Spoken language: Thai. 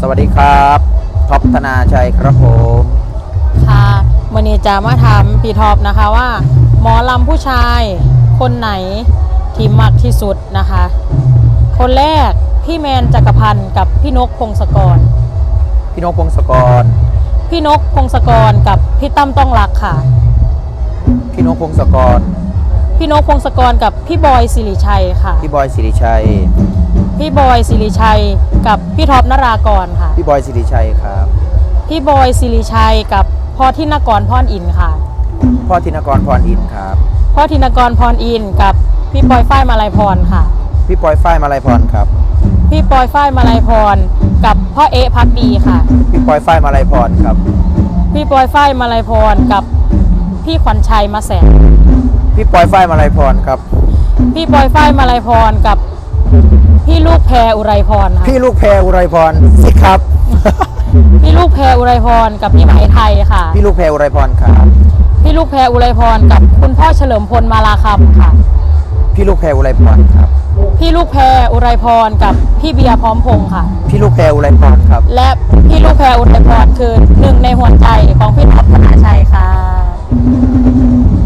สวัสดีครับท็อปธนาชัยครับผมค่ะวันนี้จะมาถามพี่ท็อปนะคะว่า หมอลำผู้ชายคนไหนที่มักที่สุดนะคะ คนแรกพี่แมนจักรพันธ์กับพี่นกพงศกร พี่นกพงศกร พี่นกพงศกรกับพี่ตั้มต้องรักค่ะ พี่นกพงศกร พี่นกพงศกรกับพี่บอยสิริชัยค่ะ พี่บอยสิริชัย พี่บอยสิริชัยกับพี่ท็อปนรากรค่ะ พี่บอยสิริชัยครับ พี่บอยสิริชัยกับพ่อทินกรพรอินทร์ค่ะ พ่อธินกรพรอินทร์ครับ พ่อทินกรพรอินทร์กับพี่ปอยฝ้ายมาลัยพรค่ะ พี่ปอยฝ้ายมาลัยพรครับ พี่ปอยฝ้ายมาลัยพรกับพ่อเอะพักดีค่ะ พี่ปอยฝ้ายมาลัยพรครับ พี่ปอยฝ้ายมาลัยพรกับพี่ขวัญชัยมาแสนพี่ปอยฝ้ายมาลัยพรครับ พี่ปอยฝ้ายมาลัยพรกับ พี่ลูกแพรอุไรพรค่ะพี่ลูกแพรอุไรพรสิครับ พี่ลูกแพรอุไรพรกับพี่ไหมไทยค่ะ พี่ลูกแพรอุไรพรครับ พี่ลูกแพรอุไรพรกับคุณพ่อเฉลิมพลมาลาคำค่ะ พี่ลูกแพรอุไรพรครับ พี่ลูกแพรอุไรพรกับพี่เบียร์พร้อมพงษ์ค่ะ พี่ลูกแพรอุไรพรครับ และพี่ลูกแพรอุไรพรคือหนึ่งในหัวใจของพี่ท็